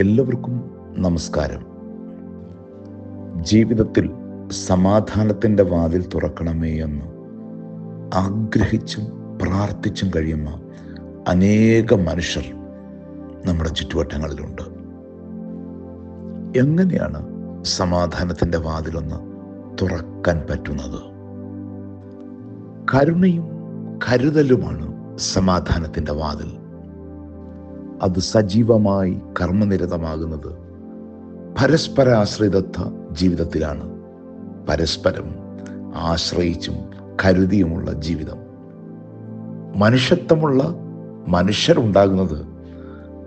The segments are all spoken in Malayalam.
എല്ലാവർക്കും നമസ്കാരം. ജീവിതത്തിൽ സമാധാനത്തിന്റെ വാതിൽ തുറക്കണമേ എന്ന് ആഗ്രഹിച്ചും പ്രാർത്ഥിച്ചും കഴിയുന്ന അനേക മനുഷ്യർ നമ്മുടെ ചുറ്റുവട്ടങ്ങളിലുണ്ട്. എങ്ങനെയാണ് സമാധാനത്തിന്റെ വാതിലൊന്ന് തുറക്കാൻ പറ്റുന്നത്? കരുണയും കരുതലുമാണ് സമാധാനത്തിന്റെ വാതിൽ. അത് സജീവമായി കർമ്മനിരതമാകുന്നത്. പരസ്പര ആശ്രിതത്വ ജീവിതത്തിലാണ്. പരസ്പരം ആശ്രയിച്ചും കരുതിയുമുള്ള ജീവിതം. മനുഷ്യത്വമുള്ള മനുഷ്യരുണ്ടാകുന്നത്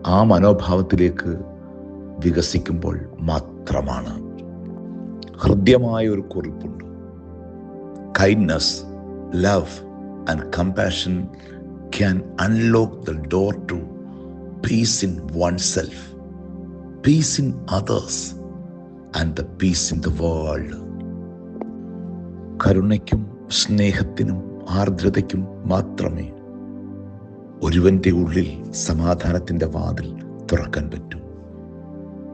ആ മനോഭാവത്തിലേക്ക് വികസിക്കുമ്പോൾ മാത്രമാണ്. ഹൃദ്യമായ ഒരു കുറിപ്പുണ്ട്. Kindness love and compassion can unlock the door to peace in oneself peace in others and the peace in the world കരുണയ്ക്കും സ്നേഹത്തിനും ആർദ്രതയ്ക്കും മാത്രമേ ഒരുവന്റെ ഉള്ളിൽ സമാധാനത്തിന്റെ വാതിൽ തുറക്കാൻ പറ്റൂ.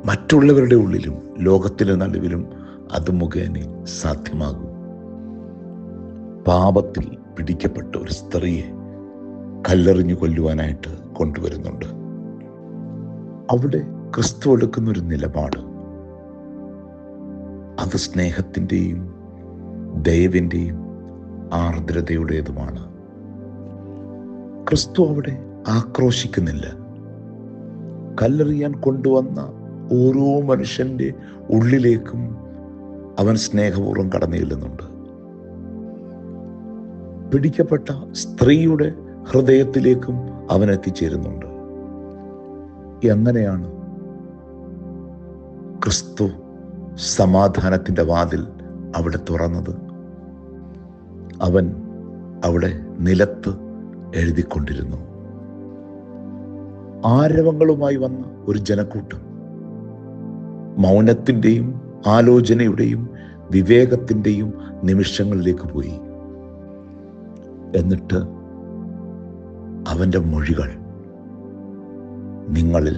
മറ്റുള്ളവരുടെ ഉള്ളിലും ലോകത്തിലെ നടുവിലും അത് മുഖേന സാധ്യമാകൂ. പാപത്തിൽ പിടിക്കപ്പെട്ട ഒരു സ്ത്രീയെ കല്ലെറിഞ്ഞു കൊല്ലുവാനായിട്ട് കൊണ്ടുവരുന്നുണ്ട്. അവിടെ ക്രിസ്തു എടുക്കുന്ന ഒരു നിലപാട്. അത് സ്നേഹത്തിന്റെയും ദയവിന്റെയും ആർദ്രതയുടേതുമാണ്. ക്രിസ്തു അവിടെ ആക്രോശിക്കുന്നില്ല. കല്ലെറിയാൻ കൊണ്ടുവന്ന ഓരോ മനുഷ്യന്റെ ഉള്ളിലേക്കും അവൻ സ്നേഹപൂർവം കടന്നു ചെല്ലുന്നുണ്ട്. പിടിക്കപ്പെട്ട സ്ത്രീയുടെ ഹൃദയത്തിലേക്കും അവൻ എത്തിച്ചേരുന്നുണ്ട്. എങ്ങനെയാണ് ക്രിസ്തു സമാധാനത്തിന്റെ വാതിൽ അവിടെ തുറന്നത്? അവൻ അവിടെ നിലത്ത് എഴുതിക്കൊണ്ടിരുന്നു. ആരവങ്ങളുമായി വന്ന ഒരു ജനക്കൂട്ടം. മൗനത്തിന്റെയും ആലോചനയുടെയും വിവേകത്തിന്റെയും നിമിഷങ്ങളിലേക്ക് പോയി. എന്നിട്ട് അവന്റെ മൊഴികൾ നിങ്ങളിൽ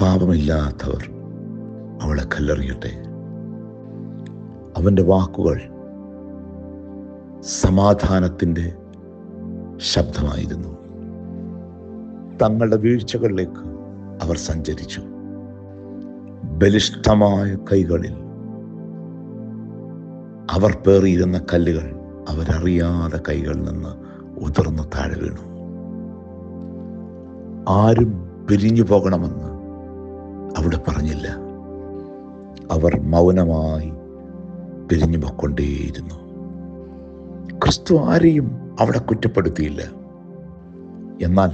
പാപമില്ലാത്തവർ അവളെ കല്ലെറിയട്ടെ. അവന്റെ വാക്കുകൾ സമാധാനത്തിന്റെ ശബ്ദമായിരുന്നു. തങ്ങളുടെ വീഴ്ചകളിലേക്ക് അവർ സഞ്ചരിച്ചു. ബലിഷ്ഠമായ കൈകളിൽ അവർ പേറിയിരുന്ന കല്ലുകൾ അവരറിയാതെ കൈകളിൽ നിന്ന് ഉതിർന്ന് താഴെ വീണു. ആരും പിരിഞ്ഞു പോകണമെന്ന് അവിടെ പറഞ്ഞില്ല. അവർ മൗനമായി പിരിഞ്ഞു പൊക്കൊണ്ടേയിരുന്നു ക്രിസ്തു ആരെയും അവിടെ കുറ്റപ്പെടുത്തിയില്ല. എന്നാൽ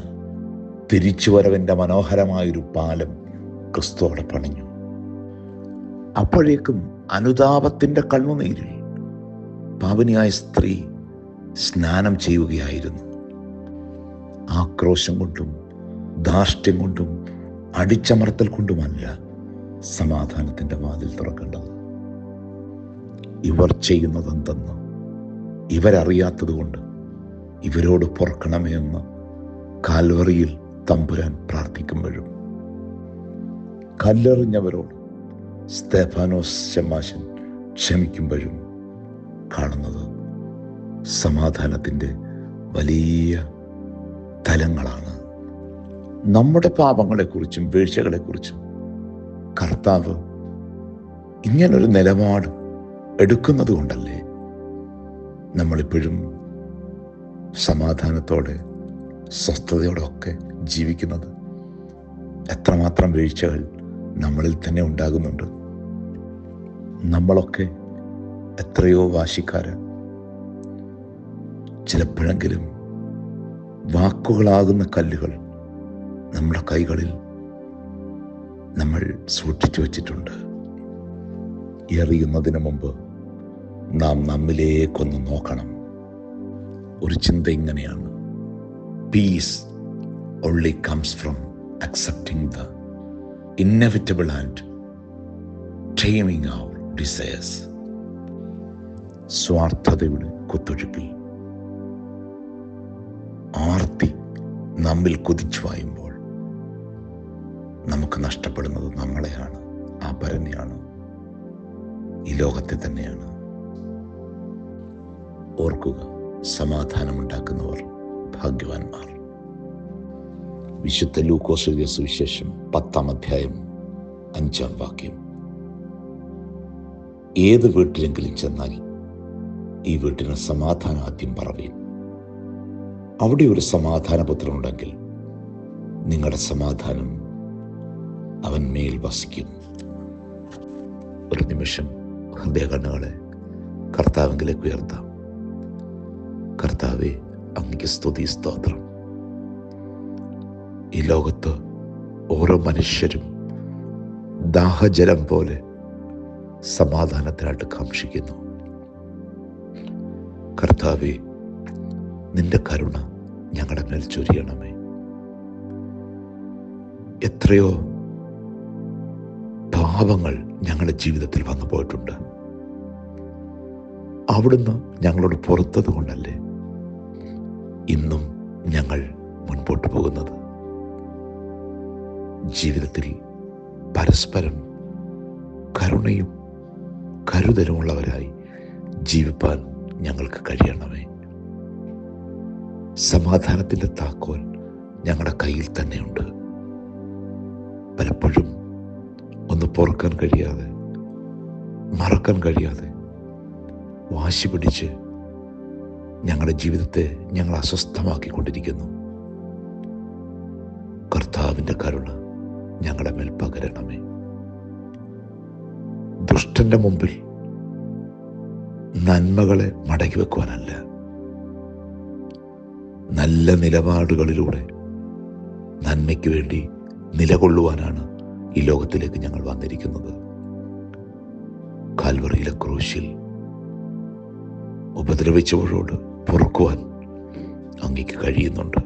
തിരിച്ചുവരവിന്റെ മനോഹരമായൊരു പാലം ക്രിസ്തു അവിടെ പണിഞ്ഞു. അപ്പോഴേക്കും അനുതാപത്തിന്റെ കണ്ണുനീരിൽ പാവനിയായ സ്ത്രീ സ്നാനം ചെയ്യുകയായിരുന്നു. ആക്രോശം കൊണ്ടും ധാർഷ്ട്യം കൊണ്ടും അടിച്ചമർത്തൽ കൊണ്ടുമല്ല സമാധാനത്തിന്റെ വാതിൽ തുറക്കേണ്ടത്. ഇവർ ചെയ്യുന്നതെന്തെന്ന് ഇവരറിയാത്തതുകൊണ്ട് ഇവരോട് പൊറക്കണമേ എന്ന് കാൽവറിയിൽ തമ്പുരാൻ പ്രാർത്ഥിക്കുമ്പോഴും. കല്ലെറിഞ്ഞവരോട് സ്തേഫാനോസ് ശമാശൻ ക്ഷമിക്കുമ്പോഴും കാണുന്നത് സമാധാനത്തിന്റെ വലിയ തലങ്ങളാണ്. നമ്മുടെ പാപങ്ങളെക്കുറിച്ചും വീഴ്ചകളെക്കുറിച്ചും കർത്താവ് ഇങ്ങനൊരു നിലപാട് എടുക്കുന്നത് കൊണ്ടല്ലേ നമ്മളിപ്പോഴും സമാധാനത്തോടെ സ്വസ്ഥതയോടെ ഒക്കെ ജീവിക്കുന്നത്? എത്രമാത്രം വീഴ്ചകൾ നമ്മളിൽ തന്നെ ഉണ്ടാകുന്നുണ്ട്? നമ്മളൊക്കെ എത്രയോ വാശിക്കാര് ചിലപ്പോഴെങ്കിലും വാക്കുകളാകുന്ന കല്ലുകൾ നമ്മുടെ കൈകളിൽ നമ്മൾ സൂക്ഷിച്ചു വച്ചിട്ടുണ്ട്. എറിയുന്നതിന് മുമ്പ് നാം നമ്മിലേക്കൊന്ന് നോക്കണം. ഒരു ചിന്ത ഇങ്ങനെയാണ്. Peace only comes from accepting the inevitable and taming our desires സ്വാർത്ഥതയുടെ കുത്തൊഴുക്കിൽ ആർത്തി നമ്മിൽ കുതിച്ചു വായുമ്പോൾ നമുക്ക് നഷ്ടപ്പെടുന്നത് നമ്മളെയാണ് ആ പരനെയാണ് ഈ ലോകത്തെ തന്നെയാണ്. ഓർക്കുക സമാധാനമുണ്ടാക്കുന്നവർ ഭാഗ്യവാന്മാർ. വിശുദ്ധ ലൂക്കോസ് സുവിശേഷം പത്താം അധ്യായം അഞ്ചാം വാക്യം. ഏത് വീട്ടിലെങ്കിലും ചെന്നാൽ ഈ വീട്ടിന് സമാധാനം ആദ്യം പറവീൻ. അവിടെ ഒരു സമാധാനപുത്രൻ ഉണ്ടെങ്കിൽ നിങ്ങളുടെ സമാധാനം അവൻ മേൽ വസിക്കും. ഒരു നിമിഷം ഹൃദയകണ്ണുകളെ കർത്താവിലേക്ക് ഉയർത്താം. കർത്താവെ അങ്ങക്ക് സ്തുതി സ്തോത്രം. ഈ ലോകത്ത് ഓരോ മനുഷ്യരും ദാഹജലം പോലെ സമാധാനത്തിനായിട്ട് കാക്ഷിക്കുന്നു. കർത്താവെ നിന്റെ കരുണ ഞങ്ങളുടെ മേൽ ചൊരിയണമേ. എത്രയോ പാപങ്ങൾ ഞങ്ങളുടെ ജീവിതത്തിൽ വന്നു പോയിട്ടുണ്ട്. അവിടുന്ന് ഞങ്ങളോട് പുറത്തത് കൊണ്ടല്ലേ ഇന്നും ഞങ്ങൾ മുൻപോട്ട് പോകുന്നത്? ജീവിതത്തിൽ പരസ്പരം കരുണയും കരുതലുമുള്ളവരായി ജീവിപ്പാൻ ഞങ്ങൾക്ക് കഴിയണമേ. സമാധാനത്തിന്റെ താക്കോൽ ഞങ്ങളുടെ കയ്യിൽ തന്നെയുണ്ട്. പലപ്പോഴും ഒന്ന് പൊറുക്കാൻ കഴിയാതെ മറക്കാൻ കഴിയാതെ വാശി പിടിച്ച് ഞങ്ങളുടെ ജീവിതത്തെ ഞങ്ങൾ അസ്വസ്ഥമാക്കിക്കൊണ്ടിരിക്കുന്നു. കർത്താവിന്റെ കരുണ ഞങ്ങളുടെ മേൽ പകരണമേ. ദുഷ്ടന്റെ മുമ്പിൽ നന്മകളെ മടക്കി വെക്കുവാനല്ല നല്ല നിലപാടുകളിലൂടെ നന്മയ്ക്ക് വേണ്ടി നിലകൊള്ളുവാനാണ് ഈ ലോകത്തിലേക്ക് ഞങ്ങൾ വന്നിരിക്കുന്നത്. കാൽവറിയിലെ ക്രൂശിൽ ഉപദ്രവിച്ചവരോട് പൊറുക്കുവാൻ അങ്ങേക്ക് കഴിയുന്നുണ്ട്.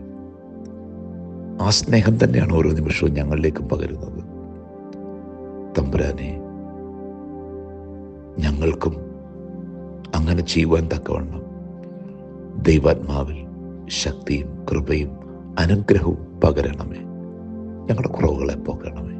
ആ സ്നേഹം തന്നെയാണ് ഓരോ നിമിഷവും ഞങ്ങളിലേക്കും പകരുന്നത്. തമ്പുരാനെ ഞങ്ങൾക്കും അങ്ങനെ ചെയ്യുവാൻ തക്കവണ്ണം ദൈവാത്മാവിൽ ശക്തിയും കൃപയും അനുഗ്രഹവും പകരണമേ. ഞങ്ങളുടെ കുറവുകളെ പോകണമേ